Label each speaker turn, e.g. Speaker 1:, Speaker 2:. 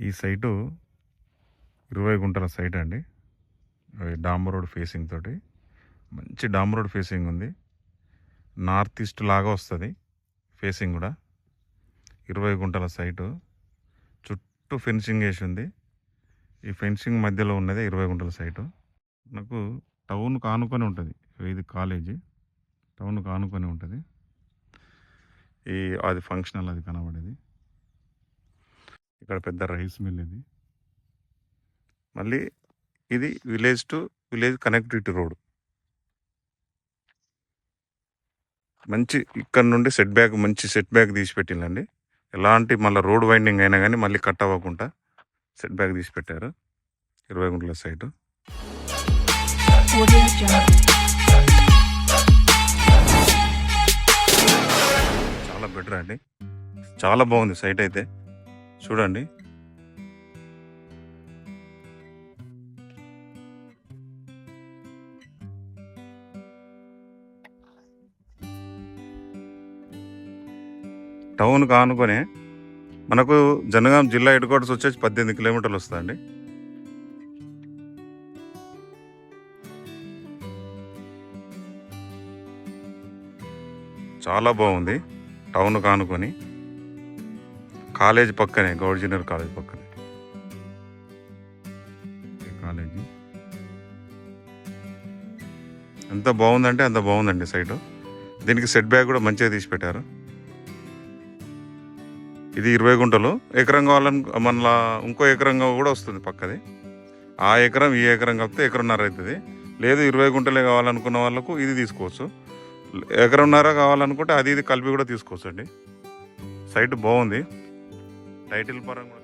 Speaker 1: ఈ సైటు ఇరవై గుంటల సైట్ అండి. అది డాంబర్ రోడ్ ఫేసింగ్ తోటి. మంచి డాంబర్ రోడ్ ఫేసింగ్ ఉంది. నార్త్ ఈస్ట్ లాగా వస్తుంది ఫేసింగ్ కూడా. ఇరవై గుంటల సైటు. చుట్టూ ఫెన్సింగ్ వేసి ఉంది. ఈ ఫెన్సింగ్ మధ్యలో ఉన్నది ఇరవై గుంటల సైటు. నాకు టౌన్ కానుకొని ఉంటుంది. ఇది కాలేజీ. టౌన్ కానుకొని ఉంటుంది. ఈ అది ఫంక్షనల్ అది కనబడేది. ఇక్కడ పెద్ద రైస్ మిల్ ఇది. మళ్ళీ ఇది village to village connectivity road. మంచి ఇక్కడ నుండి సెట్ బ్యాక్ మంచి సెట్ బ్యాక్ తీసి పెట్టిందండి ఎలాంటి మళ్ళీ రోడ్ వైండింగ్ అయినా కానీ మళ్ళీ కట్ అవ్వకుండా సెట్ బ్యాక్ తీసి పెట్టారు ఇరవై గుంటల సైటు. చాలా బెటర్ అండి. చాలా బాగుంది సైట్ అయితే. చూడండి. టౌన్ కానుకొని మనకు జనగాం జిల్లా హెడ్ క్వార్టర్స్ వచ్చేసి పద్దెనిమిది కిలోమీటర్లు వస్తుందండి. చాలా బాగుంది టౌన్ కానుకొని. కాలేజ్ పక్కనే గౌడ్ జూనియర్ కాలేజ్ పక్కనే. కాలేజీ? ఎంత బాగుందంటే అంత బాగుందండి సైటు. దీనికి సెట్ బ్యాక్ కూడా మంచిగా తీసి పెట్టారు. ఇది ఇరవై గుంటలు. ఎకరం కావాలని మన ఇంకో ఎకరంగా కూడా వస్తుంది పక్కది. ఆ ఎకరం ఈ ఎకరం కలిపితే ఎకరంన్నర అవుతుంది లేదు ఇరవై గుంటలే కావాలనుకున్న వాళ్ళకు ఇది తీసుకోవచ్చు. ఎకరంన్నర కావాలనుకుంటే అది ఇది కలిపి కూడా తీసుకోవచ్చు అండి సైట్ బాగుంది. టైటిల్ పరంగా